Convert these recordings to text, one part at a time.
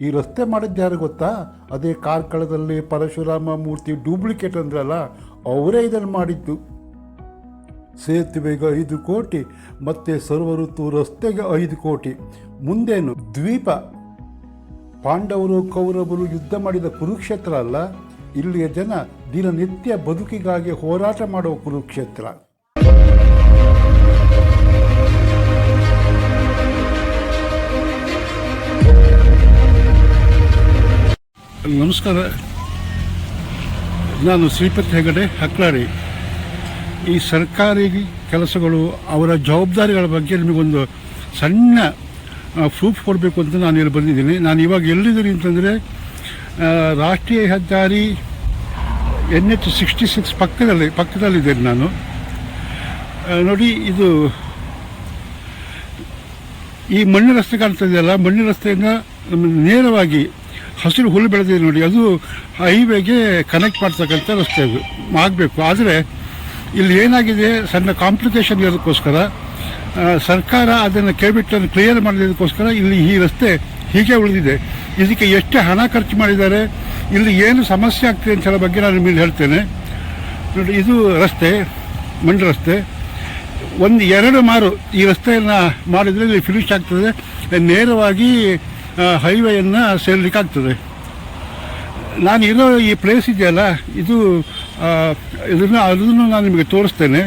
ಈ ರಸ್ತೆ ಮಾಡಿದ್ದು ಯಾರು ಗೊತ್ತಾ? ಅದೇ ಕಾರ್ಕಳದಲ್ಲಿ ಪರಶುರಾಮ ಮೂರ್ತಿ ಡೂಪ್ಲಿಕೇಟ್ ಅಂದ್ರಲ್ಲ, ಅವರೇ ಇದನ್ನು ಮಾಡಿದ್ದು. ಸೇತುವೆಗೆ ಐದು ಕೋಟಿ, ಮತ್ತೆ ಸರ್ವಋತು ರಸ್ತೆಗೆ ಐದು ಕೋಟಿ. ಮುಂದೇನು ದ್ವೀಪ. ಪಾಂಡವರು ಕೌರವರು ಯುದ್ಧ ಮಾಡಿದ ಕುರುಕ್ಷೇತ್ರ ಅಲ್ಲ, ಇಲ್ಲಿಯ ಜನ ದಿನನಿತ್ಯ ಬದುಕಿಗಾಗಿ ಹೋರಾಟ ಮಾಡುವ ಕುರುಕ್ಷೇತ್ರ. ನಮಸ್ಕಾರ. ನಾನು ಶ್ರೀಪತಿ ಹೆಗಡೆ ಹಕ್ಲಾರಿ ಈ ಸರ್ಕಾರಿ ಕೆಲಸಗಳು ಅವರ ಜವಾಬ್ದಾರಿಗಳ ಬಗ್ಗೆ ನಿಮಗೊಂದು ಸಣ್ಣ ಪ್ರೂಫ್ ಕೊಡಬೇಕು ಅಂತ ನಾನು ಇಲ್ಲಿ ಬಂದಿದ್ದೀನಿ. ನಾನು ಇವಾಗ ಎಲ್ಲಿದ್ದೀನಿ ಅಂತಂದರೆ ರಾಷ್ಟ್ರೀಯ ಹೆದ್ದಾರಿ ಎನ್ ಎಚ್ ಸಿಕ್ಸ್ಟಿ ಸಿಕ್ಸ್ ಪಕ್ಕದಲ್ಲಿ, ಪಕ್ಕದಲ್ಲಿದ್ದೇನೆ ನಾನು. ನೋಡಿ, ಇದು ಈ ಮಣ್ಣು ರಸ್ತೆ ಕಾಣ್ತಾ ಇದೆಯಲ್ಲ ಮಣ್ಣು ರಸ್ತೆಯಿಂದ ನೇರವಾಗಿ ಹಸಿರು ಹುಲ್ಲು ಬೆಳೆದಿದೆ ನೋಡಿ, ಅದು ಹೈವೇಗೆ ಕನೆಕ್ಟ್ ಮಾಡ್ತಕ್ಕಂಥ ರಸ್ತೆ ಅದು. ಆಗಬೇಕು. ಆದರೆ ಇಲ್ಲಿ ಏನಾಗಿದೆ, ಸಣ್ಣ ಕಾಂಪ್ಲಿಕೇಶನ್ ಇರೋದಕ್ಕೋಸ್ಕರ ಸರ್ಕಾರ ಅದನ್ನು ಕೇಳ್ಬಿಟ್ಟು ಕ್ಲಿಯರ್ ಮಾಡೋದಕ್ಕೋಸ್ಕರ ಇಲ್ಲಿ ಈ ರಸ್ತೆ ಹೀಗೆ ಉಳಿದಿದೆ. ಇದಕ್ಕೆ ಎಷ್ಟು ಹಣ ಖರ್ಚು ಮಾಡಿದ್ದಾರೆ, ಇಲ್ಲಿ ಏನು ಸಮಸ್ಯೆ ಆಗ್ತಿದೆ ಅಂತ ಹೇಳೋ ಬಗ್ಗೆ ನಾನು ನಿಮಗೆ ಹೇಳ್ತೇನೆ. ನೋಡಿ, ಇದು ರಸ್ತೆ ಮಣ್ಣು ರಸ್ತೆ. ಒಂದು ಎರಡು ಮಾರು ಈ ರಸ್ತೆಯನ್ನು ಮಾಡಿದರೆ ಇಲ್ಲಿ ಫಿನಿಶ್ ಆಗ್ತದೆ. ನೇರವಾಗಿ ಹೈವೇಯನ್ನು ನಾನು ಇರೋ ಈ ಪ್ಲೇಸ್ ಇದೆಯಲ್ಲ, ಇದು ಇದನ್ನು ಅದನ್ನು ನಾನು ನಿಮಗೆ ತೋರಿಸ್ತೇನೆ.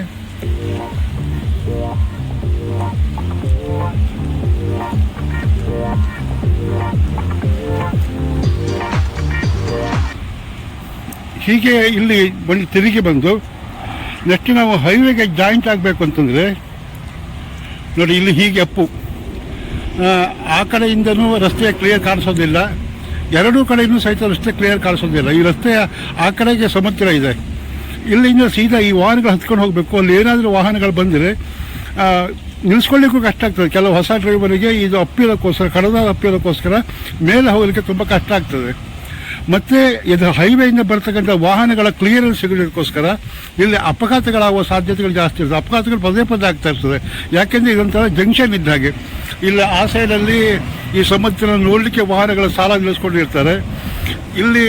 ಹೀಗೆ ಇಲ್ಲಿ ಬಂದು ತಿರುಗಿ ಬಂದು ನೆಕ್ಸ್ಟ್ ನಾವು ಹೈವೇಗೆ ಜಾಯಿಂಟ್ ಆಗಬೇಕು ಅಂತಂದರೆ, ನೋಡಿ, ಇಲ್ಲಿ ಹೀಗೆ ಅಪ್ಪು. ಆ, ಕಡೆಯಿಂದನೂ ರಸ್ತೆ ಕ್ಲಿಯರ್ ಕಾಣಿಸೋದಿಲ್ಲ. ಎರಡೂ ಕಡೆಯೂ ಸಹಿತ ರಸ್ತೆ ಕ್ಲಿಯರ್ ಕಾಣಿಸೋದಿಲ್ಲ. ಈ ರಸ್ತೆಯ ಆ ಕಡೆಗೆ ಸಮುದ್ರ ಇದೆ. ಇಲ್ಲಿಂದ ಸೀದಾ ಈ ವಾಹನಗಳು ಹತ್ಕೊಂಡು ಹೋಗಬೇಕು. ಅಲ್ಲಿ ಏನಾದರೂ ವಾಹನಗಳು ಬಂದರೆ ನಿಲ್ಸ್ಕೊಳ್ಳಿಕ್ಕೂ ಕಷ್ಟ ಆಗ್ತದೆ. ಕೆಲವು ಹೊಸ ಡ್ರೈವರಿಗೆ ಇದು ಅಪ್ಪಿರೋಕ್ಕೋಸ್ಕರ ಕಡದ ಅಪ್ಪಿರೋಕ್ಕೋಸ್ಕರ ಮೇಲೆ ಹೋಗಲಿಕ್ಕೆ ತುಂಬ ಕಷ್ಟ ಆಗ್ತದೆ. ಮತ್ತೆ ಇದರ ಹೈವೇಯಿಂದ ಬರ್ತಕ್ಕಂಥ ವಾಹನಗಳ ಕ್ಲಿಯರೆನ್ಸ್ ಸಿಗೋದಕ್ಕೋಸ್ಕರ ಇಲ್ಲಿ ಅಪಘಾತಗಳಾಗುವ ಸಾಧ್ಯತೆಗಳು ಜಾಸ್ತಿ ಇರ್ತದೆ. ಅಪಘಾತಗಳು ಪದೇ ಪದೇ ಆಗ್ತಾ ಇರ್ತದೆ. ಯಾಕೆಂದ್ರೆ ಇದೊಂಥರ ಜಂಕ್ಷನ್ ಇದ್ದ ಹಾಗೆ. ಇಲ್ಲಿ, ಆ ಸೈಡಲ್ಲಿ ಈ ಸಮುದ್ರ ನೋಡಲಿಕ್ಕೆ ವಾಹನಗಳ ಸಾಲ ನಿಲ್ಲಿಸ್ಕೊಂಡಿರ್ತಾರೆ. ಇಲ್ಲಿ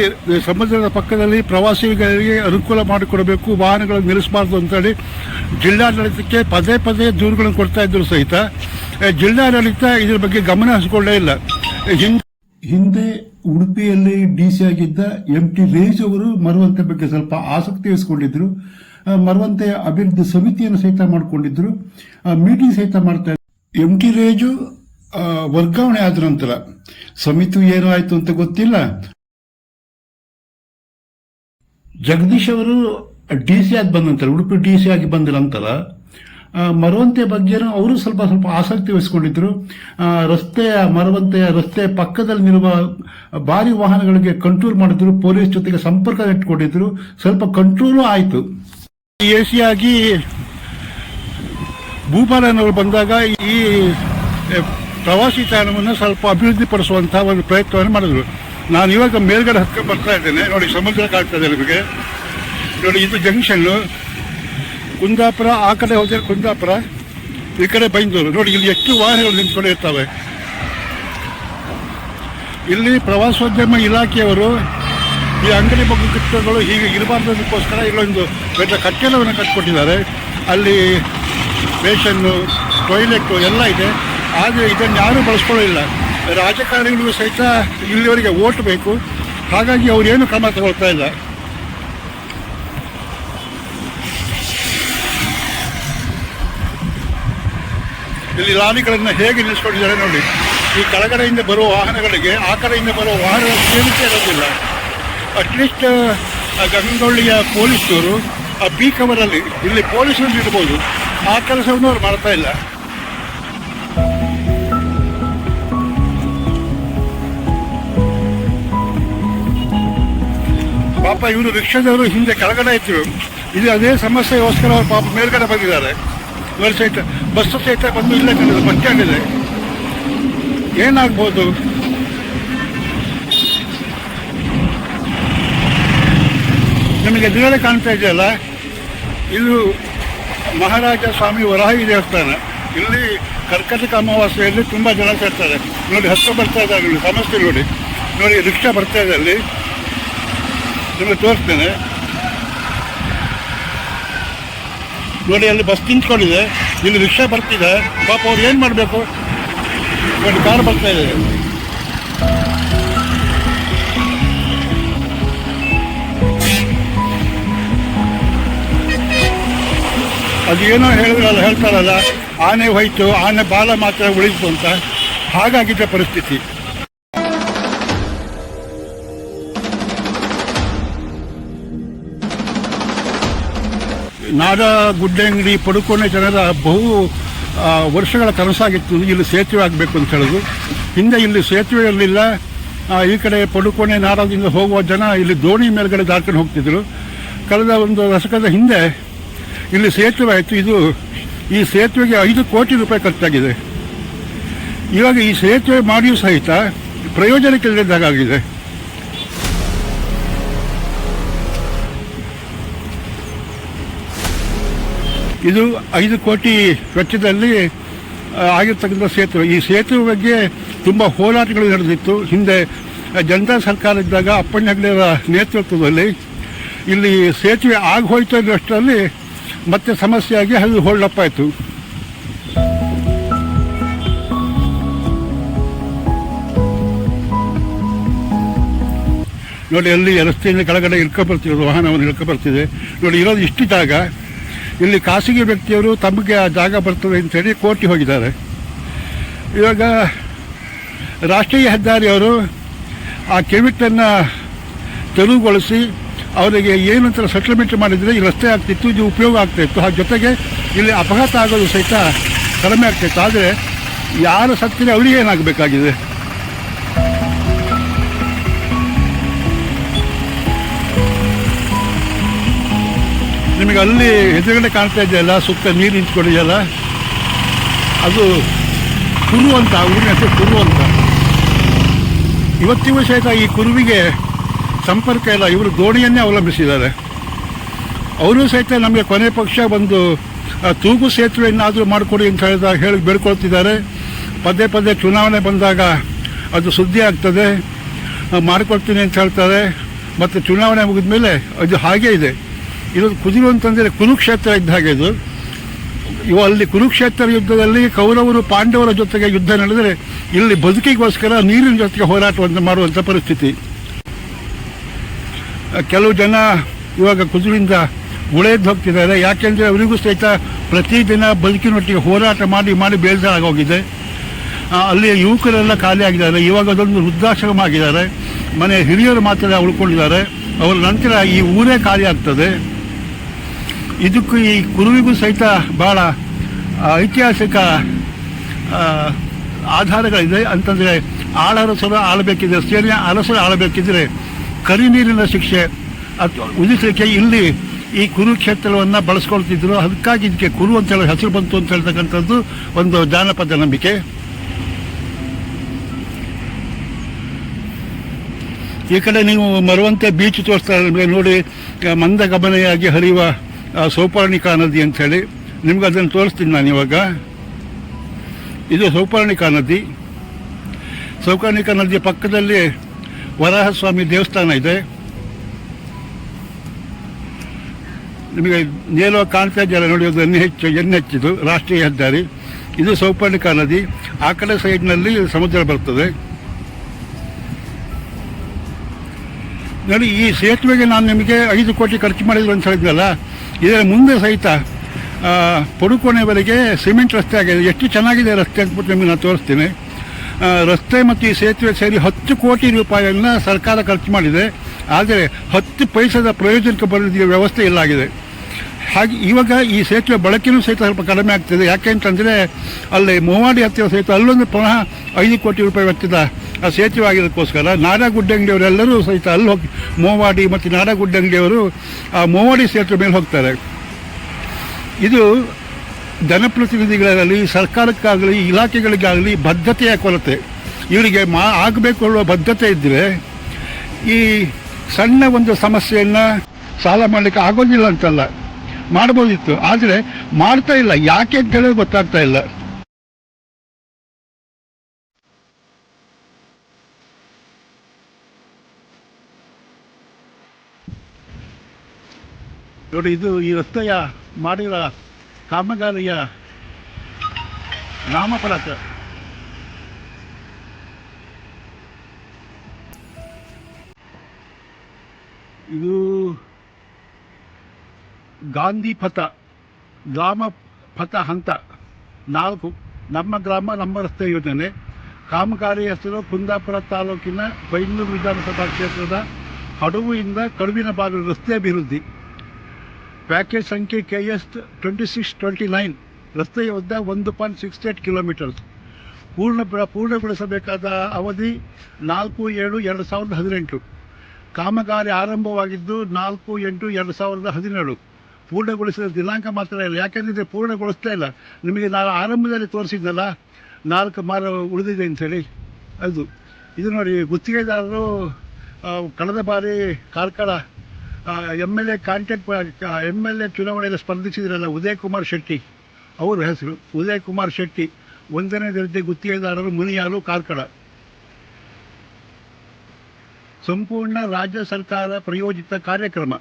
ಸಮುದ್ರದ ಪಕ್ಕದಲ್ಲಿ ಪ್ರವಾಸಿಗರಿಗೆ ಅನುಕೂಲ ಮಾಡಿಕೊಡಬೇಕು ವಾಹನಗಳನ್ನು ನಿಲ್ಲಿಸಬಾರ್ದು ಅಂತೇಳಿ ಜಿಲ್ಲಾಡಳಿತಕ್ಕೆ ಪದೇ ಪದೇ ದೂರುಗಳನ್ನು ಕೊಡ್ತಾ ಇದ್ರು ಸಹಿತ. ಜಿಲ್ಲಾಡಳಿತ ಇದ್ರ ಬಗ್ಗೆ ಗಮನ ಹರಿಸಿಕೊಳ್ಳೇ ಇಲ್ಲ. ಹಿಂದೆ ಹಿಂದೆ ಉಡುಪಿಯಲ್ಲಿ ಡಿ ಸಿ ಆಗಿದ್ದ ಎಂ ಟಿ ರೇಜ್ ಅವರು ಮರುವಂತೆ ಬಗ್ಗೆ ಸ್ವಲ್ಪ ಆಸಕ್ತಿ ವಹಿಸಿಕೊಂಡಿದ್ರು. ಮರುವಂತೆ ಅಭಿವೃದ್ಧಿ ಸಮಿತಿಯನ್ನು ಸಹಿತ ಮಾಡಿಕೊಂಡಿದ್ರು. ಮೀಟಿಂಗ್ ಸಹಿತ ಮಾಡ್ತಾ ಎಂ ಟಿ ರೇಜು ವರ್ಗಾವಣೆ ಆದ ನಂತರ ಸಮಿತಿ ಏನು ಆಯ್ತು ಅಂತ ಗೊತ್ತಿಲ್ಲ. ಜಗದೀಶ್ ಅವರು ಡಿ ಸಿ ಆಗಿ ಬಂದ ನಂತರ, ಉಡುಪಿ ಡಿ ಸಿ ಆಗಿ ಬಂದ ನಂತರ ಮರವಂತೆ ಬಗ್ಗೆನೂ ಅವರು ಸ್ವಲ್ಪ ಸ್ವಲ್ಪ ಆಸಕ್ತಿ ವಹಿಸಿಕೊಂಡಿದ್ರು. ಆ, ರಸ್ತೆಯ ಮರವಂತೆಯ ರಸ್ತೆ ಪಕ್ಕದಲ್ಲಿ ನಿಲ್ಲುವ ಭಾರಿ ವಾಹನಗಳಿಗೆ ಕಂಟ್ರೋಲ್ ಮಾಡಿದ್ರು ಪೊಲೀಸ್ ಜೊತೆಗೆ ಸಂಪರ್ಕ ಇಟ್ಕೊಂಡಿದ್ರು. ಸ್ವಲ್ಪ ಕಂಟ್ರೋಲು ಆಯಿತು. ಆಗಿ ಭೂಪಾಲನವರು ಬಂದಾಗ ಈ ಪ್ರವಾಸಿ ತಾಣವನ್ನು ಸ್ವಲ್ಪ ಅಭಿವೃದ್ಧಿ ಪಡಿಸುವಂತಹ ಒಂದು ಪ್ರಯತ್ನವನ್ನು ಮಾಡಿದ್ರು. ನಾನು ಇವಾಗ ಮೇಲ್ಗಡೆ ಹತ್ಕೊಂಡು ಬರ್ತಾ ಇದ್ದೇನೆ. ನೋಡಿ ಸಮುದ್ರ ಕಾಣ್ತದೆ ನಿಮಗೆ. ನೋಡಿ ಇದು ಜಂಕ್ಷನ್ನು ಕುಂದಾಪುರ, ಆ ಕಡೆ ಹೋದರೆ ಕುಂದಾಪುರ, ಈ ಕಡೆ ಬೈಂದೂರು ನೋಡಿ, ಇಲ್ಲಿ ಎಷ್ಟು ವಾಹನಗಳು ನಿಂತ್ಕೊಂಡು ಇರ್ತವೆ. ಇಲ್ಲಿ ಪ್ರವಾಸೋದ್ಯಮ ಇಲಾಖೆಯವರು ಈ ಅಂಗಡಿ ಕಟ್ಟಡಗಳು ಹೀಗೆ ಇರಬಾರ್ದಕ್ಕೋಸ್ಕರ ಇಲ್ಲೊಂದು ದೊಡ್ಡ ಕಟ್ಟೆಲವನ್ನು ಕಟ್ಕೊಟ್ಟಿದ್ದಾರೆ. ಅಲ್ಲಿ ಬೇಷನ್ನು ಟಾಯ್ಲೆಟ್ಟು ಎಲ್ಲ ಇದೆ. ಆದರೆ ಇದನ್ನು ಯಾರೂ ಬಳಸ್ಕೊಳ್ಳಿಲ್ಲ ರಾಜಕಾರಣಿಗಳಿಗೂ ಸಹಿತ ಇಲ್ಲಿವರೆಗೆ ಓಟ್ ಬೇಕು. ಹಾಗಾಗಿ ಅವರೇನು ಕ್ರಮ ತಗೊಳ್ತಾ ಇಲ್ಲ. ಇಲ್ಲಿ ಲಾರಿಗಳನ್ನು ಹೇಗೆ ನಿಲ್ಲಿಸ್ಕೊಂಡಿದ್ದಾರೆ ನೋಡಿ. ಈ ಕೆಳಗಡೆಯಿಂದ ಬರುವ ವಾಹನಗಳಿಗೆ ಆ ಕಡೆಯಿಂದ ಬರುವ ವಾಹನಗಳ ಸೇರಿಕೆ ಇರೋದಿಲ್ಲ. ಅಟ್ಲೀಸ್ಟ್ ಗಂಗೊಳ್ಳಿಯ ಪೊಲೀಸರು ಆ ಬಿ ಕವರಲ್ಲಿ ಇಲ್ಲಿ ಪೊಲೀಸರು ಇಡ್ಬೋದು ಆ ಕೆಲಸವನ್ನು ಅವ್ರು ಮಾಡ್ತಾ ಇಲ್ಲ. ಪಾಪ ಇವರು ರಿಕ್ಷಾದವರು ಹಿಂದೆ ಕೆಳಗಡೆ ಇದ್ರು. ಇಲ್ಲಿ ಅದೇ ಸಮಸ್ಯೆಗೋಸ್ಕರ ಅವರು ಪಾಪ ಮೇಲ್ಗಡೆ ಬಂದಿದ್ದಾರೆ. ಇವರು ಸಹಿತ ಬಸ್ ಸಹಿತ ಬಂದು ಇಲ್ಲೇ ಕಂಡಿದೆ ಬಸ್ ಇದೆ. ಏನಾಗ್ಬೋದು? ನಿಮಗೆ ಎದುರುಗಡೆ ಕಾಣ್ತಾ ಇದೆಯಲ್ಲ ಇದು ಮಹಾರಾಜ ಸ್ವಾಮಿ ವರಾಹಿ ದೇವಸ್ಥಾನ. ಇಲ್ಲಿ ಕರ್ಕಟಕ ಅಮಾವಾಸ್ಯೆಯಲ್ಲಿ ತುಂಬ ಜನ ಸೇರ್ತಾರೆ. ನೋಡಿ, ಹತ್ತು ಬರ್ತಾ ಇದ್ದಾರೆ ಸಮಸ್ಯೆ ನೋಡಿ. ನೋಡಿ, ರಿಕ್ಷಾ ಬರ್ತಾ ಇದೆ ಅಲ್ಲಿ. ನಿಮಗೆ ತೋರಿಸ್ತೇನೆ. ನೋಡಿ, ಅಲ್ಲಿ ಬಸ್ ನಿಂತ್ಕೊಂಡಿದೆ. ಇಲ್ಲಿ ರಿಕ್ಷಾ ಬರ್ತಿದೆ. ಪಾಪ ಅವ್ರು ಏನು ಮಾಡಬೇಕು? ನೋಡಿ ಕಾರ್ ಬರ್ತಾ ಇದೆ. ಅದು ಏನೋ ಹೇಳಿದ್ರಲ್ಲ, ಹೇಳ್ತಾರಲ್ಲ, ಆನೆ ಹೋಯ್ತು, ಆನೆ ಬಾಲ ಮಾತ್ರ ಉಳಿತು ಅಂತ. ಹಾಗಾಗಿದ್ದ ಪರಿಸ್ಥಿತಿ. ನಾಡ ಗುಡ್ಡೆಂಗಡಿ ಪಡುಕೋಣೆ ಜನರ ಬಹು ವರ್ಷಗಳ ಕನಸಾಗಿತ್ತು. ಇಲ್ಲಿ ಸೇತುವೆ ಆಗಬೇಕು ಅಂತ ಹೇಳೋದು ಹಿಂದೆ ಇಲ್ಲಿ ಸೇತುವೆ ಇರಲಿಲ್ಲ ಈ ಕಡೆ ಪಡುಕೋಣೆ ನಾಡದಿಂದ ಹೋಗುವ ಜನ ಇಲ್ಲಿ ದೋಣಿ ಮೇಲ್ಗಡೆ ದಾಟ್ಕೊಂಡು ಹೋಗ್ತಿದ್ರು. ಕಳೆದ ಒಂದು ದಶಕದ ಹಿಂದೆ ಇಲ್ಲಿ ಸೇತುವೆ ಆಯಿತು. ಇದು ಈ ಸೇತುವೆಗೆ ಐದು ಕೋಟಿ ರೂಪಾಯಿ ಖರ್ಚಾಗಿದೆ. ಇವಾಗ ಈ ಸೇತುವೆ ಮಾಡಿಯೂ ಸಹಿತ ಪ್ರಯೋಜನಕ್ಕಿಲ್ಲದಾಗಿದೆ ಇದು ಐದು ಕೋಟಿ ವೆಚ್ಚದಲ್ಲಿ ಆಗಿರ್ತಕ್ಕಂಥ ಸೇತುವೆ ಈ ಸೇತುವೆ ಬಗ್ಗೆ ತುಂಬ ಹೋರಾಟಗಳು ನಡೆದಿತ್ತು. ಹಿಂದೆ ಜನತಾ ಸರ್ಕಾರ ಇದ್ದಾಗ ಅಪ್ಪಣ್ಣ ಹೆಗ್ಡೆಯವರ ನೇತೃತ್ವದಲ್ಲಿ ಇಲ್ಲಿ ಸೇತುವೆ ಆಗಿ ಹೋಯ್ತು ಅನ್ನೋಷ್ಟರಲ್ಲಿ ಮತ್ತೆ ಸಮಸ್ಯೆಯಾಗಿ ಅಲ್ಲಿ ಹೋಲ್ಡಪ್ ಆಯಿತು ನೋಡಿ, ಅಲ್ಲಿ ರಸ್ತೆಯಿಂದ ಕೆಳಗಡೆ ಇಳ್ಕೊಬರ್ತಿರೋದು ವಾಹನವನ್ನು ಇಳ್ಕೊಬರ್ತಿದೆ ನೋಡಿ, ಇರೋದು ಇಷ್ಟು ಜಾಗ ಇಲ್ಲಿ ಖಾಸಗಿ ವ್ಯಕ್ತಿಯವರು ತಮಗೆ ಆ ಜಾಗ ಬರ್ತದೆ ಅಂತೇಳಿ ಕೋರ್ಟಿಗೆ ಹೋಗಿದ್ದಾರೆ. ಇವಾಗ ರಾಷ್ಟ್ರೀಯ ಹೆದ್ದಾರಿಯವರು ಆ ಕೆವಿಟನ್ನು ತೆರವುಗೊಳಿಸಿ ಅವರಿಗೆ ಏನಂತ ಸೆಟ್ಲ್ಮೆಂಟ್ ಮಾಡಿದರೆ ಈ ರಸ್ತೆ ಆಗ್ತಿತ್ತು, ಇದು ಉಪಯೋಗ ಆಗ್ತಾಯಿತ್ತು ಆ ಜೊತೆಗೆ ಇಲ್ಲಿ ಅಪಘಾತ ಆಗೋದು ಸಹಿತ ಕಡಿಮೆ ಆಗ್ತಾಯಿತ್ತು ಆದರೆ ಯಾರು ಸತ್ತಿದೆ ಅವರಿಗೆ ಏನಾಗಬೇಕಾಗಿದೆ? ನಿಮಗೆ ಅಲ್ಲಿ ಎದುರುಗಡೆ ಕಾಣ್ತಾ ಇದೆಯಲ್ಲ, ಸುತ್ತ ನೀರು ನಿಂತ್ಕೊಂಡಿದೆಯಲ್ಲ ಅದು ಕುರು ಅಂತ ಊರಿನ ಹೆಸರು ಕುರು ಅಂತ. ಇವತ್ತಿಗೂ ಸಹಿತ ಈ ಕುರುವಿಗೆ ಸಂಪರ್ಕ ಇಲ್ಲ, ಇವರು ದೋಣಿಯನ್ನೇ ಅವಲಂಬಿಸಿದ್ದಾರೆ. ಅವರು ಸಹಿತ ನಮಗೆ ಕೊನೆ ಪಕ್ಷ ಒಂದು ತೂಗು ಸೇತುವೆಯನ್ನಾದರೂ ಮಾಡಿಕೊಡಿ ಅಂತ ಹೇಳಿದಾಗ ಹೇಳಿ ಬೇಡ್ಕೊಳ್ತಿದ್ದಾರೆ. ಪದೇ ಪದೇ ಚುನಾವಣೆ ಬಂದಾಗ ಅದು ಸುದ್ದಿ ಆಗ್ತದೆ. ಮಾಡಿಕೊಡ್ತೀನಿ ಅಂತ ಹೇಳ್ತಾರೆ. ಮತ್ತು ಚುನಾವಣೆ ಮುಗಿದ ಮೇಲೆ ಅದು ಹಾಗೇ ಇದೆ. ಇದು ಕುದುರು ಅಂತಂದರೆ ಕುರುಕ್ಷೇತ್ರ ಇದ್ದ ಹಾಗೆ ಇದು. ಇವು ಅಲ್ಲಿ ಕುರುಕ್ಷೇತ್ರ ಯುದ್ಧದಲ್ಲಿ ಕೌರವರು ಪಾಂಡವರ ಜೊತೆಗೆ ಯುದ್ಧ ನಡೆದರೆ ಇಲ್ಲಿ ಬದುಕಿಗೋಸ್ಕರ ನೀರಿನ ಜೊತೆಗೆ ಹೋರಾಟವನ್ನು ಮಾಡುವಂಥ ಪರಿಸ್ಥಿತಿ. ಕೆಲವು ಜನ ಇವಾಗ ಕುದುರಿಂದ ಉಳೇದು ಹೋಗ್ತಿದ್ದಾರೆ. ಯಾಕೆಂದರೆ ಅವರಿಗೂ ಸಹಿತ ಪ್ರತಿದಿನ ಬದುಕಿನೊಟ್ಟಿಗೆ ಹೋರಾಟ ಮಾಡಿ ಮಾಡಿ ಹೋಗಿದೆ ಅಲ್ಲಿ ಯುವಕರೆಲ್ಲ ಖಾಲಿ ಆಗಿದ್ದಾರೆ. ಇವಾಗ ಅದೊಂದು ವೃದ್ಧಾಶ್ರಮ ಆಗಿದ್ದಾರೆ. ಮನೆ ಹಿರಿಯರು ಮಾತ್ರ ಉಳ್ಕೊಂಡಿದ್ದಾರೆ. ಅವರ ನಂತರ ಈ ಊರೇ ಖಾಲಿ ಆಗ್ತದೆ. ಇದಕ್ಕೂ ಈ ಕುರುವಿಗೂ ಸಹಿತ ಭಾಳ ಐತಿಹಾಸಿಕ ಆಧಾರಗಳಿದೆ. ಅಂತಂದರೆ ಆಳರಸರು ಆಳಬೇಕಿದ್ರೆ, ಸೇನೆ ಅರಸರು ಆಳಬೇಕಿದ್ರೆ ಕರಿ ನೀರಿನ ಶಿಕ್ಷೆ ಅಥವಾ ಉದಿಸಲಿಕ್ಕೆ ಇಲ್ಲಿ ಈ ಕುರುಕ್ಷೇತ್ರವನ್ನು ಬಳಸ್ಕೊಳ್ತಿದ್ರು. ಅದಕ್ಕಾಗಿ ಇದಕ್ಕೆ ಕುರು ಅಂತ ಹೇಳಿ ಹೆಸರು ಬಂತು ಅಂತ ಹೇಳ್ತಕ್ಕಂಥದ್ದು ಒಂದು ಜಾನಪದ ನಂಬಿಕೆ. ಈ ಕಡೆ ನೀವು ಮರುವಂತೆ ಬೀಚ್ ತೋರಿಸ್ತಾ ನೋಡಿ ಮಂದ ಗಮನೆಯಾಗಿ ಹರಿಯುವ ಸೌಪರ್ಣಿಕಾ ನದಿ ಅಂಥೇಳಿ ನಿಮ್ಗೆ ಅದನ್ನು ತೋರಿಸ್ತೀನಿ ನಾನು ಇವಾಗ. ಇದು ಸೌಪರ್ಣಿಕಾ ನದಿ. ಸೌಕರ್ಣಿಕಾ ನದಿಯ ಪಕ್ಕದಲ್ಲಿ ವರಾಹಸ್ವಾಮಿ ದೇವಸ್ಥಾನ ಇದೆ. ನಿಮಗೆ ನೇಲುವ ಕಾಣ್ತಾ ಜಲ ನೋಡಿ, ಅದು ಎನ್ ಹೆಚ್ಚು ಎನ್ ಹೆಚ್ಚಿದು ರಾಷ್ಟ್ರೀಯ ಹೆದ್ದಾರಿ. ಇದು ಸೌಪರ್ಣಿಕಾ ನದಿ. ಆ ಕಡೆ ಸೈಡ್ನಲ್ಲಿ ಸಮುದ್ರ ಬರ್ತದೆ. ನೋಡಿ, ಈ ಸೇತುವೆಗೆ ನಾನು ನಿಮಗೆ ಐದು ಕೋಟಿ ಖರ್ಚು ಮಾಡಿದ್ರು ಅಂತ ಹೇಳಿದ್ನಲ್ಲ ಇದರ ಮುಂದೆ ಸಹಿತ ಪಡುಕೋಣೆವರೆಗೆ ಸಿಮೆಂಟ್ ರಸ್ತೆ ಆಗಿದೆ. ಎಷ್ಟು ಚೆನ್ನಾಗಿದೆ ರಸ್ತೆ ಅಂದ್ಬಿಟ್ಟು ನಿಮಗೆ ನಾನು ತೋರಿಸ್ತೀನಿ. ರಸ್ತೆ ಮತ್ತು ಈ ಸೇತುವೆ ಸೇರಿ ಹತ್ತು ಕೋಟಿ ರೂಪಾಯಿಯನ್ನು ಸರ್ಕಾರ ಖರ್ಚು ಮಾಡಿದೆ. ಆದರೆ ಹತ್ತು ಪೈಸದ ಪ್ರಯೋಜನಕ್ಕೆ ಬರೋದಕ್ಕೆ ವ್ಯವಸ್ಥೆ ಇಲ್ಲಾಗಿದೆ ಹಾಗೆ ಇವಾಗ ಈ ಸೇತುವೆ ಬಳಕೆನೂ ಸಹಿತ ಸ್ವಲ್ಪ ಕಡಿಮೆ ಆಗ್ತಿದೆ. ಯಾಕೆ ಅಂತಂದರೆ ಅಲ್ಲಿ ಮೂವಾಡಿ ಹತ್ತಿರ ಸಹಿತ ಅಲ್ಲೊಂದು ಪುನಃ ಐದು ಕೋಟಿ ರೂಪಾಯಿ ವೆಚ್ಚದ ಆ ಸೇತುವೆ ಆಗಿರೋದಕ್ಕೋಸ್ಕರ ನಾಡಗುಡ್ಡಂಗಡಿಯವರೆಲ್ಲರೂ ಸಹಿತ ಅಲ್ಲಿ ಹೋಗಿ ಮೋವಾಡಿ ಮತ್ತು ನಾಡಗುಡ್ಡಂಗಡಿಯವರು ಆ ಮೋವಾಡಿ ಸೇತುವೆ ಮೇಲೆ ಹೋಗ್ತಾರೆ. ಇದು ಜನಪ್ರತಿನಿಧಿಗಳಲ್ಲಿ ಸರ್ಕಾರಕ್ಕಾಗಲಿ, ಇಲಾಖೆಗಳಿಗಾಗಲಿ ಬದ್ಧತೆಯ ಕೊರತೆ. ಇವರಿಗೆ ಮಾ ಆಗಬೇಕು ಅನ್ನುವ ಬದ್ಧತೆ ಇದ್ದರೆ ಈ ಸಣ್ಣ ಒಂದು ಸಮಸ್ಯೆಯನ್ನು ಸಾಲ ಮಾಡಲಿಕ್ಕೆ ಆಗೋದಿಲ್ಲ ಅಂತಲ್ಲ. ಮಾಡ್ಬೋದಿತ್ತು ಆದರೆ ಮಾಡ್ತಾ ಇಲ್ಲ. ಯಾಕೆ ಅಂತ ಹೇಳೋದು ಗೊತ್ತಾಗ್ತಾ ಇಲ್ಲ. ನೋಡಿ, ಇದು ಈ ರಸ್ತೆಯ ಮಾಡಿರೋ ಕಾಮಗಾರಿಯ ನಾಮಫಲಕ. ಇದು ಗಾಂಧಿ ಪಥ, ಗ್ರಾಮ ಪಥ ಹಂತ. ನಾಲ್ಕು, ನಮ್ಮ ಗ್ರಾಮ, ನಮ್ಮ ರಸ್ತೆ ಯೋಜನೆ. ಕಾಮಗಾರಿ ಹೆಸರು ಕುಂದಾಪುರ ತಾಲೂಕಿನ ಬೈಂದೂರು ವಿಧಾನಸಭಾ ಕ್ಷೇತ್ರದ ಹಡವುಯಿಂದ ಕಡುವಿನ ಭಾಗದ ರಸ್ತೆ ಅಭಿವೃದ್ಧಿ. ಪ್ಯಾಕೇಜ್ ಸಂಖ್ಯೆ K S twenty six twenty nine ರಸ್ತೆಯ ಉದ್ದ ಒಂದು ಪಾಯಿಂಟ್ ಸಿಕ್ಸ್ ಏಟ್ ಕಿಲೋಮೀಟರ್ಸ್. ಪೂರ್ಣ ಪೂರ್ಣಗೊಳಿಸಬೇಕಾದ ಅವಧಿ ನಾಲ್ಕು ಏಳು, ಎರಡು ಸಾವಿರದ ಹದಿನೆಂಟು. ಕಾಮಗಾರಿ ಆರಂಭವಾಗಿದ್ದು ನಾಲ್ಕು ಎಂಟು, ಎರಡು ಸಾವಿರದ ಹದಿನೇಳು. ಪೂರ್ಣಗೊಳಿಸಿದ ದಿನಾಂಕ ಮಾತ್ರ ಇಲ್ಲ. ಯಾಕೆಂದರೆ ಪೂರ್ಣಗೊಳಿಸ್ತಾ ಇಲ್ಲ. ನಿಮಗೆ ನಾನು ಆರಂಭದಲ್ಲಿ ತೋರಿಸಿದ್ನಲ್ಲ, ನಾಲ್ಕು ಮಾರ ಉಳಿದಿದೆ ಅಂಥೇಳಿ. ಅದು. ಇದು ನೋಡಿ, ಗುತ್ತಿಗೆದಾರರು ಕಳೆದ ಬಾರಿ Karkala M L A contact M L A ಚುನಾವಣೆಯಲ್ಲಿ ಸ್ಪರ್ಧಿಸಿದ್ರಲ್ಲ ಉದಯ್ ಕುಮಾರ್ ಶೆಟ್ಟಿ. ಅವರ ಹೆಸರು ಉದಯ್ ಕುಮಾರ್ ಶೆಟ್ಟಿ. ಒಂದನೇ ದರ್ಜೆ ಗುತ್ತಿಗೆದಾರರು ಮುನಿಯಾಲು ಕಾರ್ಕಳ. ಸಂಪೂರ್ಣ ರಾಜ್ಯ ಸರ್ಕಾರ ಪ್ರಯೋಜಿತ ಕಾರ್ಯಕ್ರಮ.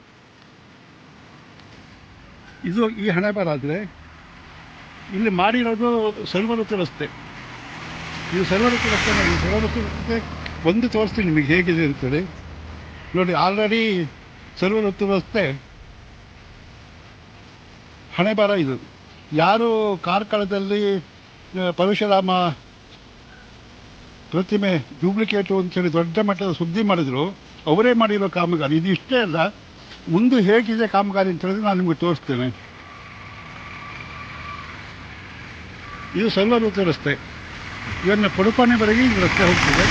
ಇದು ಈ ಹಣೆ ಬರಾದರೆ ಇಲ್ಲಿ ಮಾಡಿರೋದು ಸರ್ವಋತು ರಸ್ತೆ. ಇದು ಸರ್ವಋತು ರಸ್ತೆ ನೋಡಿ ಸರ್ವಋತು ರಸ್ತೆ ಒಂದು ತೋರಿಸ್ತೀನಿ ನಿಮಗೆ ಹೇಗಿದೆ ಅಂತೇಳಿ. ನೋಡಿ ಆಲ್ರೆಡಿ ಸರ್ವಋತು ರಸ್ತೆ ಹಣೆ ಬರ ಇದು. ಯಾರು ಕಾರ್ಕಳದಲ್ಲಿ ಪರಶುರಾಮ ಪ್ರತಿಮೆ ಡೂಪ್ಲಿಕೇಟು ಅಂತೇಳಿ ದೊಡ್ಡ ಮಟ್ಟದ ಸುದ್ದಿ ಮಾಡಿದ್ರು, ಅವರೇ ಮಾಡಿರೋ ಕಾಮಗಾರಿ. ಇದು ಇಷ್ಟೇ ಅಲ್ಲ ಮುಂದೆ ಹೇಗಿದೆ ಕಾಮಗಾರಿ ಅಂತ ಹೇಳಿದ್ರೆ ನಾನು ನಿಮಗೆ ತೋರಿಸ್ತೇನೆ. ಇದು ಸರ್ವಋತು ರಸ್ತೆ. ಇವನ್ನ ಪಡುಪಾಣಿವರೆಗೆ ಈ ರಸ್ತೆ ಹೋಗ್ತದೆ.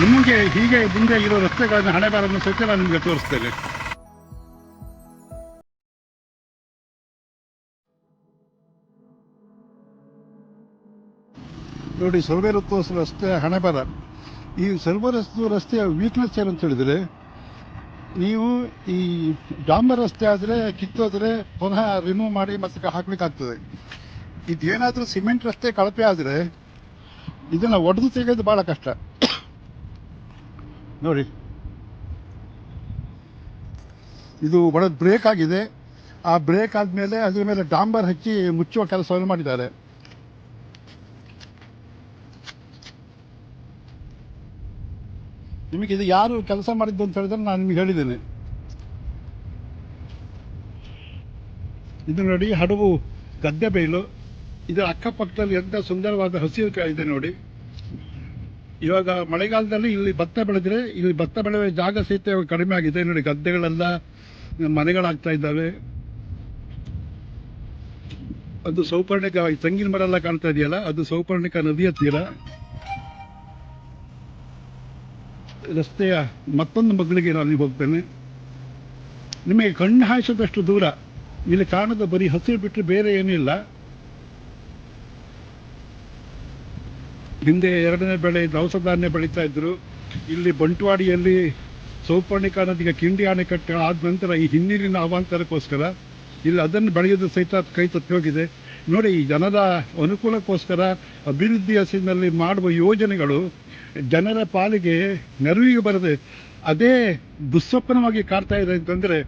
ನಿಮಗೆ ಹೀಗೆ ಮುಂದೆ ಇರೋ ರಸ್ತೆಗಳನ್ನು ಹಣೆ ಬಾರನ್ನು ಸಹಿತ ನಾನು ನಿಮಗೆ ತೋರಿಸ್ತೇನೆ. ನೋಡಿ ಸರ್ವೇ ರಸ್ತೆ ಹಣೆ ಬರ. ಈ ಸರ್ವರಸ್ತು ರಸ್ತೆಯ ವೀಕ್ನೆಸ್ ಏನಂತ ಹೇಳಿದ್ರೆ ನೀವು ಈ ಡಾಂಬರ್ ರಸ್ತೆ ಆದರೆ ಕಿತ್ತೋದ್ರೆ ಪುನಃ ರಿಮೂವ್ ಮಾಡಿ ಮತ್ತೆ ಹಾಕ್ಲಿಕ್ಕಾಗ್ತದೆ. ಇದೇನಾದರೂ ಸಿಮೆಂಟ್ ರಸ್ತೆ ಕಳಪೆ ಆದರೆ ಇದನ್ನು ಒಡೆದು ತೆಗೆಯೋದು ಭಾಳ ಕಷ್ಟ. ನೋಡಿ. ಇದು ಒಡೆದು ಬ್ರೇಕ್ ಆಗಿದೆ. ಆ ಬ್ರೇಕ್ ಆದಮೇಲೆ ಅದ್ರ ಮೇಲೆ ಡಾಂಬರ್ ಹಚ್ಚಿ ಮುಚ್ಚುವ ಕೆಲಸವನ್ನು ಮಾಡಿದ್ದಾರೆ. ನಿಮಗೆ ಇದು ಯಾರು ಕೆಲಸ ಮಾಡಿದ್ದು ಅಂತ ಹೇಳಿದ್ರೆ ನಾನು ನಿಮಗೆ ಹೇಳಿದ್ದೇನೆ. ಇದು ನೋಡಿ ಹಡವು ಗದ್ದೆ ಬೈಲು. ಇದರ ಅಕ್ಕಪಕ್ಕದಲ್ಲಿ ಎಂತ ಸುಂದರವಾದ ಹಸಿರು ಇದೆ ನೋಡಿ. ಇವಾಗ ಮಳೆಗಾಲದಲ್ಲಿ ಇಲ್ಲಿ ಭತ್ತ ಬೆಳೆದ್ರೆ ಇಲ್ಲಿ ಭತ್ತ ಬೆಳೆಯುವ ಜಾಗ ಸಹಿತ ಕಡಿಮೆ ಆಗಿದೆ. ನೋಡಿ ಗದ್ದೆಗಳೆಲ್ಲ ಮನೆಗಳಾಗ್ತಾ ಇದ್ದಾವೆ. ಅದು ಸೌಪರ್ಣಿಕ ತೆಂಗಿನ ಮರ ಎಲ್ಲ ಕಾಣ್ತಾ ಇದೆಯಲ್ಲ, ಅದು ಸೌಪರ್ಣಿಕ ನದಿಯ ತೀರ. ರಸ್ತೆಯ ಮತ್ತೊಂದು ಮಗಳಿಗೆ ನಾನು ಹೋಗ್ತೇನೆ. ನಿಮಗೆ ಕಣ್ಣು ಹಾಯಿಸದಷ್ಟು ದೂರ, ಇಲ್ಲಿ ಕಾಣದ ಬರೀ ಹಸಿರು ಬಿಟ್ಟರೆ ಬೇರೆ ಏನಿಲ್ಲ ಹಿಂದೆ ಎರಡನೇ ಬೆಳೆ ದವಸ ಧಾನ್ಯ ಬೆಳೀತಾ ಇದ್ರು. ಇಲ್ಲಿ ಬಂಟ್ವಾಡಿಯಲ್ಲಿ ಸೌಪರ್ಣಿಕಾ ನದಿಗೆ ಕಿಂಡಿ ಕಟ್ಟ ಆದ ನಂತರ ಈ ಹಿನ್ನೀರಿನ ಅವಾಂತರಕ್ಕೋಸ್ಕರ ಇಲ್ಲಿ ಅದನ್ನು ಬೆಳೆಯೋದು ಸಹಿತ ಕೈ ತಪ್ಪಿ ಹೋಗಿದೆ ನೋಡಿ, ಜನರ ಅನುಕೂಲಕ್ಕೋಸ್ಕರ ಅಭಿವೃದ್ಧಿ ಹೆಸರಿನಲ್ಲಿ ಮಾಡುವ ಯೋಜನೆಗಳು ಜನರ ಪಾಲಿಗೆ ನೆರವಿಗೆ ಬರದೆ ಅದೇ ದುಸ್ವಪ್ನವಾಗಿ ಕಾಡ್ತಾ ಇದೆ ಅಂತಂದ್ರೆ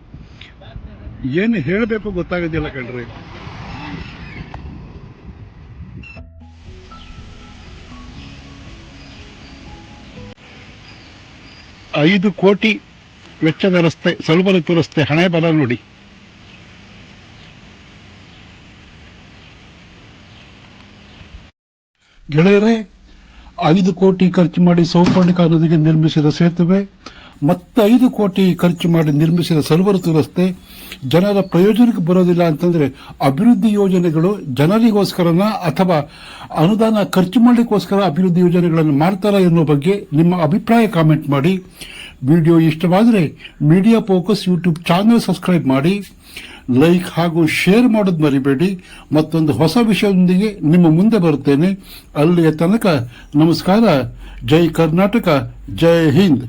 ಏನು ಹೇಳಬೇಕು ಗೊತ್ತಾಗೋದಿಲ್ಲ ಕಣ್ರಿ. ಐದು ಕೋಟಿ ವೆಚ್ಚದ ರಸ್ತೆ ಸಲ್ಬರತು ರಸ್ತೆ ಹಣೆ ಬಲ ನೋಡಿ. ಗೆಳೆಯರೇ, ಐದು ಕೋಟಿ ಖರ್ಚು ಮಾಡಿ ಸೌಪರ್ಣಿಕಾ ನದಿಗೆ ನಿರ್ಮಿಸಿದ ಸೇತುವೆ ಮತ್ತೆ ಐದು ಕೋಟಿ ಖರ್ಚು ಮಾಡಿ ನಿರ್ಮಿಸಿದ ಸರ್ವಋತು ರಸ್ತೆ ಜನರ ಪ್ರಯೋಜನಕ್ಕೆ ಬರೋದಿಲ್ಲ ಅಂತಂದ್ರೆ ಅಭಿವೃದ್ಧಿ ಯೋಜನೆಗಳು ಜನರಿಗೋಸ್ಕರನ ಅಥವಾ ಅನುದಾನ ಖರ್ಚು ಮಾಡಲಿಕ್ಕೋಸ್ಕರ ಅಭಿವೃದ್ಧಿ ಯೋಜನೆಗಳನ್ನು ಮಾಡ್ತಾರಾ ಎನ್ನುವ ಬಗ್ಗೆ ನಿಮ್ಮ ಅಭಿಪ್ರಾಯ ಕಾಮೆಂಟ್ ಮಾಡಿ. ವಿಡಿಯೋ ಇಷ್ಟವಾದರೆ media focus YouTube channel subscribe ಮಾಡಿ ಲೈಕ್ ಹಾಗೂ ಶೇರ್ ಮಾಡೋದು ಮರಿಬೇಡಿ. ಮತ್ತೊಂದು ಹೊಸ ವಿಷಯದೊಂದಿಗೆ ನಿಮ್ಮ ಮುಂದೆ ಬರುತ್ತೇನೆ. ಅಲ್ಲಿಯ ತನಕ ನಮಸ್ಕಾರ. ಜೈ ಕರ್ನಾಟಕ, ಜೈ ಹಿಂದ್.